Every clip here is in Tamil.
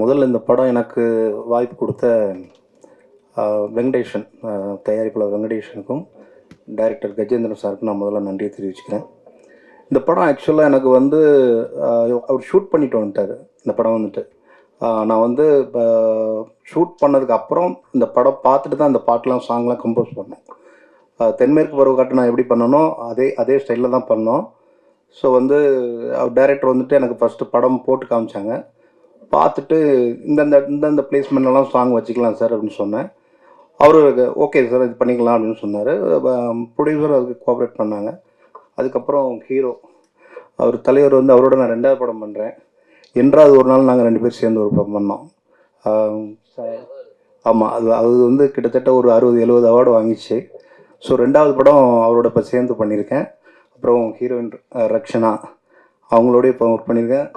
முதல்ல இந்த படம் எனக்கு வாய்ப்பு கொடுத்த வெங்கடேஷன் தயாரிப்பாளர் வெங்கடேஷனுக்கும் டைரக்டர் கஜேந்திரன் சாருக்கும் நான் முதல்ல நன்றியை தெரிவிச்சுக்கிறேன். இந்த படம் ஆக்சுவலாக எனக்கு வந்து அவர் ஷூட் பண்ணிட்டு வந்துட்டார். இந்த படம் வந்துட்டு. நான் வந்து ஷூட் பண்ணதுக்கு அப்புறம் இந்த படம் பார்த்துட்டு தான் இந்த பாட்டெலாம் சாங்லாம் கம்போஸ் பண்ணேன். ஆஹ் தென்மேற்கு பருவக்காட்டு நான் எப்படி பண்ணனோ அதே அதே ஸ்டைலில் தான் பண்ணோம். ஸோ வந்து டைரக்டர் வந்துட்டு எனக்கு ஃபஸ்ட்டு படம் போட்டு காமிச்சாங்க. பார்த்துட்டு இந்தந்த இந்தந்த பிளேஸ்மெண்ட்லாம் சாங் வச்சுக்கலாம் சார் அப்படின்னு சொன்னேன். அவர் ஓகே சார் இது பண்ணிக்கலாம் அப்படின்னு சொன்னார். ப்ரொடியூசர் அதுக்கு கோஆப்ரேட் பண்ணாங்க. அதுக்கப்புறம் ஹீரோ அவர் தலைவர் வந்து அவரோட நான் ரெண்டாவது படம் பண்ணுறேன் என்றாவது ஒரு நாள் நாங்கள் ரெண்டு பேரும் சேர்ந்து ஒரு படம் பண்ணோம். ஆமாம் அது அது வந்து கிட்டத்தட்ட ஒரு அறுபது எழுபது அவார்டு வாங்கிச்சு. ஸோ ரெண்டாவது படம் அவரோட இப்போ சேர்ந்து பண்ணியிருக்கேன் அப்புறம் ஹீரோயின் ரக்ஷனா அவங்களோட இப்போ ஒர்க் பண்ணியிருக்கேன்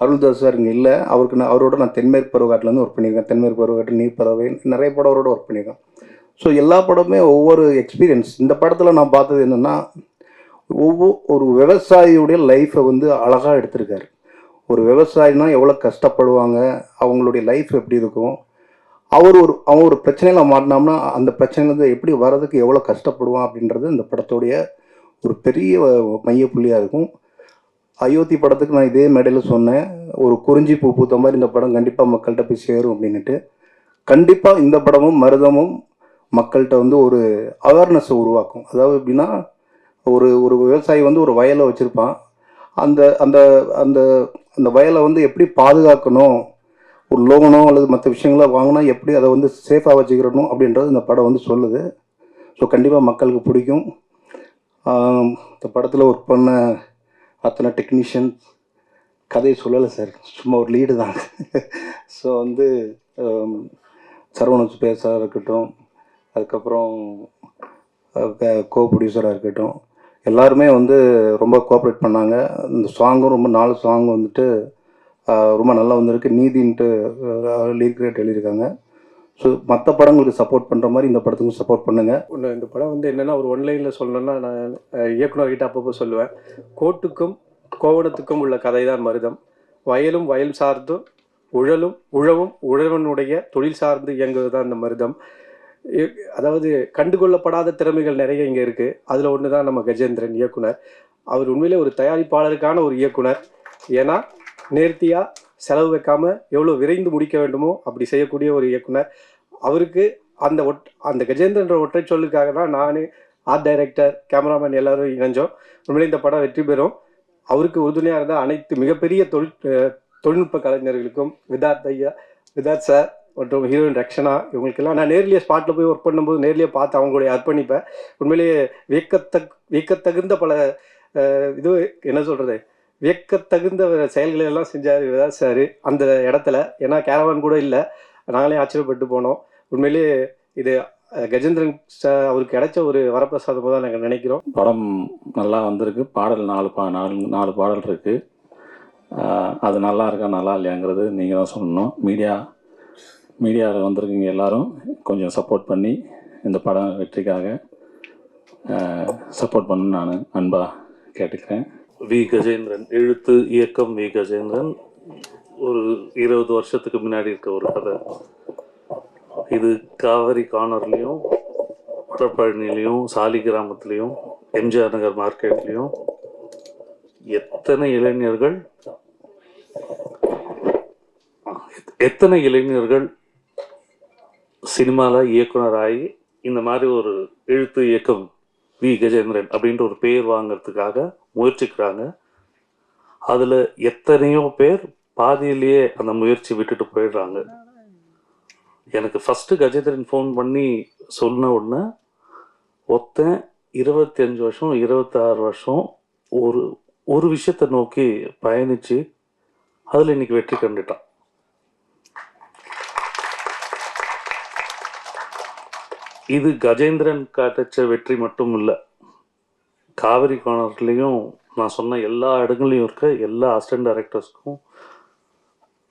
அருள்தாஸ் சார் இங்கே இல்லை. அவருக்கு நான் அவரோட நான் தென்மேற்கு பருவகாட்டிலேருந்து ஒர்க் பண்ணியிருக்கேன். தென்மேற்கு பருவக்காட்டு நீர் பறவை நிறைய படம் அவரோட ஒர்க் பண்ணியிருக்கேன். ஸோ எல்லா படமே ஒவ்வொரு எக்ஸ்பீரியன்ஸ் இந்த படத்தில் நான் பார்த்தது என்னென்னா ஒவ்வொரு ஒரு விவசாயியுடைய லைஃப்பை வந்து அழகாக எடுத்திருக்காரு. ஒரு விவசாயினா எவ்வளோ கஷ்டப்படுவாங்க அவங்களுடைய லைஃப் எப்படி இருக்கும் அவர் ஒரு அவன் ஒரு பிரச்சனையில் மாட்டினோம்னா அந்த பிரச்சனையிலேருந்து எப்படி வர்றதுக்கு எவ்வளோ கஷ்டப்படுவான் அப்படின்றது இந்த படத்துடைய ஒரு பெரிய மையப்புள்ளியாக இருக்கும். அயோத்தி படத்துக்கு நான் இதே மேடையில் சொன்னேன் ஒரு குறிஞ்சி பூ பூத்த மாதிரி இந்த படம் கண்டிப்பாக மக்கள்கிட்ட போய் சேரும் அப்படின்னுட்டு. கண்டிப்பாக இந்த படமும் மருதமும் மக்கள்கிட்ட வந்து ஒரு அவேர்னஸை உருவாக்கும். அதாவது எப்படின்னா ஒரு ஒரு விவசாயி வந்து ஒரு வயலை வச்சுருப்பான். அந்த அந்த அந்த அந்த வயலை வந்து எப்படி பாதுகாக்கணும் ஒரு லோனோ அல்லது மற்ற விஷயங்களோ வாங்கினா எப்படி அதை வந்து சேஃபாக வச்சுக்கிறணும் அப்படின்றது இந்த படம் வந்து சொல்லுது. ஸோ கண்டிப்பாக மக்களுக்கு பிடிக்கும். இந்த படத்தில் ஒர்க் பண்ண அத்தனை டெக்னீஷியன் கதையை சொல்லலை சார். சும்மா ஒரு லீடு தான். ஸோ வந்து um, ஆம், பேசாக இருக்கட்டும் அதுக்கப்புறம் கோ ப்ரொடியூசராக இருக்கட்டும் எல்லாருமே வந்து ரொம்ப கோஆப்ரேட் பண்ணாங்க. இந்த சாங்கும் ரொம்ப நாலு சாங் வந்துட்டு ரொம்ப நல்லா வந்திருக்கு. நீதின்ட்டு லீக் ரேட் எழுதியிருக்காங்க. ஸோ மற்ற படங்களுக்கு சப்போர்ட் பண்ணுற மாதிரி இந்த படத்துக்கும் சப்போர்ட் பண்ணுங்கள் ஒன்று இந்த படம் வந்து என்னென்னா ஒரு ஒன்லைனில் சொல்லணும்னா நான் இயக்குனர்கிட்ட அப்பப்போ சொல்லுவேன். கோட்டுக்கும் கோவணத்துக்கும் உள்ள கதை தான் மருதம். வயலும் வயல் சார்ந்தும் உழலும் உழவும் உழவனுடைய தொழில் சார்ந்து இயங்குவது தான் இந்த மருதம். இ- அதாவது கண்டுகொள்ளப்படாத திறமைகள் நிறைய இங்கே இருக்குது அதில் ஒன்று தான் நம்ம கஜேந்திரன் இயக்குனர். அவர் உண்மையிலே ஒரு தயாரிப்பாளருக்கான ஒரு இயக்குனர். ஏன்னா நேர்த்தியாக செலவு வைக்காமல் எவ்வளோ விரைந்து முடிக்க வேண்டுமோ அப்படி செய்யக்கூடிய ஒரு இயக்குனர். அவருக்கு அந்த ஒட் அந்த கஜேந்திரன்ற ஒற்றை சொல்லுக்காக தான் நான் ஆர்ட் டைரக்டர் கேமராமேன் எல்லாரும் இணைஞ்சோம். உண்மையிலே இந்த படம் வெற்றி பெறும். அவருக்கு உறுதுணையாக இருந்த அனைத்து மிகப்பெரிய தொழில் தொழில்நுட்ப கலைஞர்களுக்கும் விதார்த் ஐயா விதார்த் சார் மற்றும் ஹீரோயின் ரக்ஷனா இவங்களுக்கெல்லாம் நான் நேர்லேயே ஸ்பாட்டில் போய் ஒர்க் பண்ணும்போது நேர்லேயே பார்த்து அவங்களுடைய அர்ப்பணிப்பேன் உண்மையிலேயே வியக்கத்தக் வியக்கத்தகுந்த பல இது என்ன சொல்கிறது வியக்கத்தகுந்த செயல்களை எல்லாம் செஞ்சார் விதார்த் சார் அந்த இடத்துல. ஏன்னா கேரவான் கூட இல்லை. நாங்களே ஆச்சரியப்பட்டு போனோம். உண்மையிலேயே இது கஜேந்திரன் சார் அவருக்கு கிடைச்ச ஒரு வரப்பிரசாதமாக தான் நாங்கள் நினைக்கிறோம். படம் நல்லா வந்திருக்கு. பாடல் நாலு பா நாலு நாலு பாடல் இருக்குது அது நல்லா இருக்கா நல்லா இல்லையாங்கிறது நீங்கள் தான் சொல்லணும். மீடியா மீடியாவில் வந்திருக்கீங்க எல்லாரும். கொஞ்சம் சப்போர்ட் பண்ணி இந்த படம் வெற்றிக்காக சப்போர்ட் பண்ணு நான் அன்பாக கேட்டுக்கிறேன். வி. கஜேந்திரன் எழுத்து இயக்கம் வி. கஜேந்திரன். ஒரு இருபது வருஷத்துக்கு முன்னாடி இருக்க ஒரு கதை. இது காவேரி கார்னர்லேயும் வடபழனிலையும் சாலி கிராமத்துலேயும் எம்ஜிஆர் நகர் மார்க்கெட்லேயும் எத்தனை இளைஞர்கள் எத்தனை இளைஞர்கள் சினிமாவில் இயக்குனராகி இந்த மாதிரி ஒரு எழுத்து இயக்கம் வி. கஜேந்திரன் அப்படின்ற ஒரு பேர் வாங்கிறதுக்காக முயற்சிக்கிறாங்க. அதில் எத்தனையோ பேர் பாதியிலேயே அந்த முயற்சி விட்டுட்டு போயிடுறாங்க. எனக்கு ஃபஸ்ட்டு கஜேந்திரன் ஃபோன் பண்ணி சொன்ன உடனே ஒருத்தன் இருபத்தி அஞ்சு வருஷம் இருபத்தாறு வருஷம் ஒரு ஒரு விஷயத்தை நோக்கி பயணித்து அதில் இன்னைக்கு வெற்றி கண்டுட்டான். இது கஜேந்திரன் காட்டச்ச வெற்றி மட்டும் இல்லை. காவிரி கார்னர்லேயும் நான் சொன்ன எல்லா இடங்களையும் இருக்க எல்லா அசிஸ்டன்ட் டைரக்டர்ஸ்க்கும்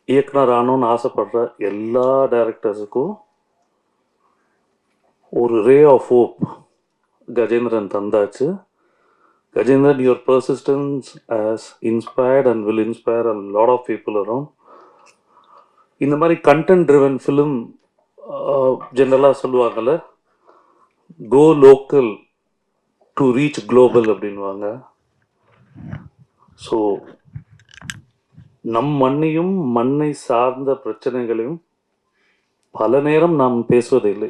இயக்குனர் ஆகணும்னு ஆசைப்படுற எல்லா டைரக்டர்ஸுக்கும் ஒரு ray of hope Gajendran தந்தாச்சு. Gajendran your persistence has inspired and will inspire a lot of people around இந்த மாதிரி கண்டென்ட் ட்ரிவன் ஃபிலிம் ஜென்ரலாக சொல்லுவாங்கல்ல go local to reach global அப்படின்வாங்க ஸோ நம் மண்ணையும் மண்ணை சார்ந்த பிரச்சனைகளையும் பல நேரம் நாம் பேசுவதில்லை.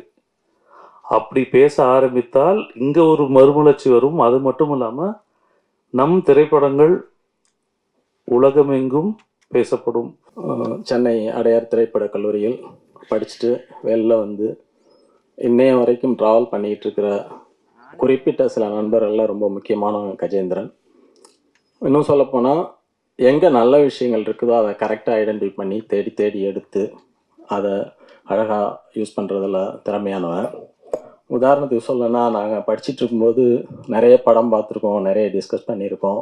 அப்படி பேச ஆரம்பித்தால் இங்கே ஒரு மறுமலர்ச்சி வரும். அது மட்டும் இல்லாமல் நம் திரைப்படங்கள் உலகமெங்கும் பேசப்படும். சென்னை அடையார் திரைப்படக் கல்லூரியில் படிச்சுட்டு வெளில வந்து இன்னைய வரைக்கும் ட்ராவல் பண்ணிகிட்டு இருக்கிற குறிப்பிட்ட சில நண்பர்களில் ரொம்ப முக்கியமானவங்க கஜேந்திரன். இன்னும் சொல்லப்போனால் எங்கே நல்ல விஷயங்கள் இருக்குதோ அதை கரெக்டாக ஐடென்டிஃபை பண்ணி தேடி தேடி எடுத்து அதை அழகாக யூஸ் பண்ணுறதுல திறமையானவன் உதாரணத்துக்கு சொல்லணும்னா நாங்கள் படிச்சுட்டு இருக்கும்போது நிறைய படம் பார்த்துருக்கோம் நிறைய டிஸ்கஸ் பண்ணியிருக்கோம்.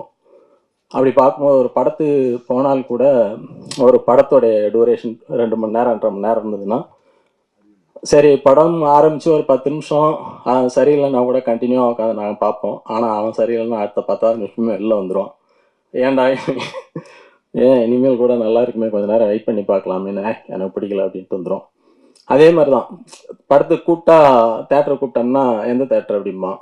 அப்படி பார்க்கும்போது ஒரு படத்துக்கு போனால் கூட ஒரு படத்தோடைய டூரேஷன் ரெண்டு மணி நேரம் ரெண்டரை மணி நேரம் இருந்ததுன்னா சரி படம் ஆரம்பித்து ஒரு பத்து நிமிஷம். அவன் சரியில்லைன்னா கூட கண்டினியூ உட்காந்து நாங்கள் பார்ப்போம். ஆனால் அவன் சரியில்லைன்னா அடுத்த பத்தாவது நிமிஷமே வெளில வந்துடும் ஏன்டா? ஏன் இனிமேல் கூட நல்லா இருக்குமே கொஞ்ச நேரம் வெயிட் பண்ணி பார்க்கலாமேன்னு எனக்கு பிடிக்கல அப்படின்ட்டு வந்துடும் அதே மாதிரி தான் படத்துக்கு கூப்பிட்டா தேட்டரை கூப்பிட்டோம்னா எந்த தேட்டர் அப்படிமா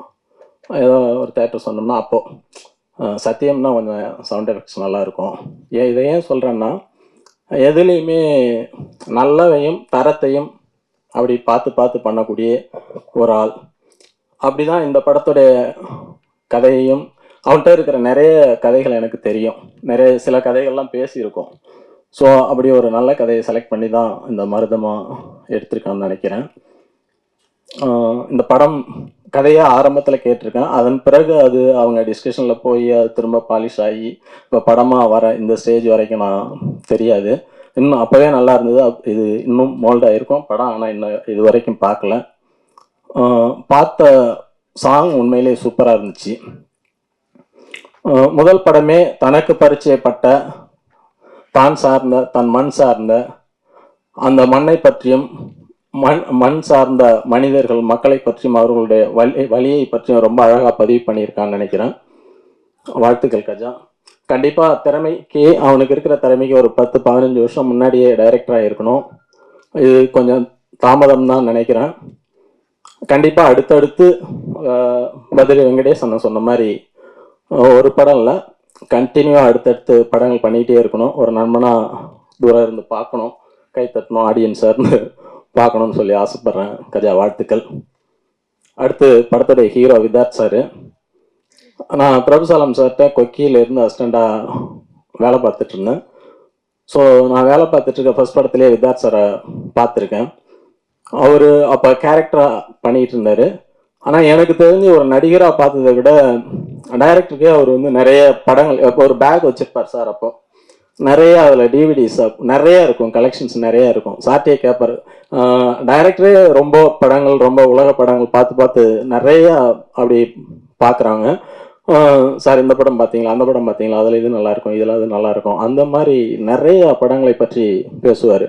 ஏதோ ஒரு தேட்டர் சொன்னோம்னா அப்போது சத்தியம்னா கொஞ்சம் சவுண்ட் எஃபெக்ட்ஸ் நல்லாயிருக்கும். ஏன் இதை ஏன் சொல்கிறேன்னா எதுலேயுமே நல்லவையும் தரத்தையும் அப்படி பார்த்து பார்த்து பண்ணக்கூடிய ஒரு ஆள். அப்படி தான் இந்த படத்துடைய கதையையும் அவன்கிட்ட இருக்கிற நிறைய கதைகள் எனக்கு தெரியும். நிறைய சில கதைகள்லாம் பேசியிருக்கோம். ஸோ அப்படி ஒரு நல்ல கதையை செலக்ட் பண்ணி தான் இந்த மருதமாக எடுத்திருக்கான்னு நினைக்கிறேன். இந்த படம் கதையை ஆரம்பத்தில் கேட்டிருக்கேன். அதன் பிறகு அது அவங்க டிஸ்கஷனில் போய் அது திரும்ப பாலிஷ் ஆகி இப்போ படமாக வர இந்த ஸ்டேஜ் வரைக்கும் நான் தெரியாது. இன்னும் அப்போவே நல்லா இருந்தது. இது இன்னும் மோல்ட் ஆகிருக்கும் படம் ஆனால் இன்னும் இது வரைக்கும் பார்க்கல. பார்த்த சாங் உண்மையிலேயே சூப்பராக இருந்துச்சு. முதல் படமே தனக்கு பரிச்சயப்பட்ட தான் சார்ந்த தன் மண் சார்ந்த அந்த மண்ணை பற்றியும் மண் மண் சார்ந்த மனிதர்கள் மக்களை பற்றியும் அவர்களுடைய வலி வழியை பற்றியும் ரொம்ப அழகாக பதிவு பண்ணியிருக்கான்னு நினைக்கிறேன். வாழ்த்துக்கள் கஜா. கண்டிப்பாக திறமைக்கு அவனுக்கு இருக்கிற திறமைக்கு ஒரு பத்து பதினஞ்சு வருஷம் முன்னாடியே டைரக்டராக இருக்கணும் இது கொஞ்சம் தாமதம் தான் நினைக்கிறேன். கண்டிப்பாக அடுத்தடுத்து ஆஹ், வெங்கடேஷ் அண்ணன் சொன்ன மாதிரி ஒரு படம் இல்லை. கண்டினியூவாக அடுத்தடுத்து படங்கள் பண்ணிகிட்டே இருக்கணும். ஒரு நண்பனாக தூரம் இருந்து பார்க்கணும். கை தட்டணும் ஆடியன்ஸாக இருந்து பார்க்கணும்னு சொல்லி ஆசைப்பட்றேன். கஜா வாழ்த்துக்கள். அடுத்து படத்துடைய ஹீரோ விதார்த் சார். நான் பிரபுசாலம் சார்கிட்ட கொக்கியிலேருந்து அசிஸ்டண்ட்டாக வேலை பார்த்துட்டு இருந்தேன். ஸோ நான் வேலை பார்த்துட்டு இருக்க ஃபர்ஸ்ட் படத்துலேயே விதார்த் சாரை பார்த்துருக்கேன். அவர் அப்போ கேரக்டராக பண்ணிகிட்டு இருந்தார். ஆனால் எனக்கு தெரிஞ்சு ஒரு நடிகராக பார்த்ததை விட டைரக்டருக்கே அவர் வந்து நிறைய படங்கள் இப்போ ஒரு பேக் வச்சுருப்பார் சார் அப்போ. நிறைய அதில் டிவிடிஸ் நிறைய இருக்கும் கலெக்ஷன்ஸ் நிறைய இருக்கும். சார்ட்டே கேட்பார் டைரக்டரே ரொம்ப படங்கள் ரொம்ப உலக படங்கள் பார்த்து பார்த்து நிறையா அப்படி பார்க்குறாங்க. சார் இந்த படம் பார்த்தீங்களா அந்த படம் பார்த்தீங்களா அதில் இது நல்லா இருக்கும் இதில் அது நல்லா இருக்கும். அந்த மாதிரி நிறைய படங்களை பற்றி பேசுவார்.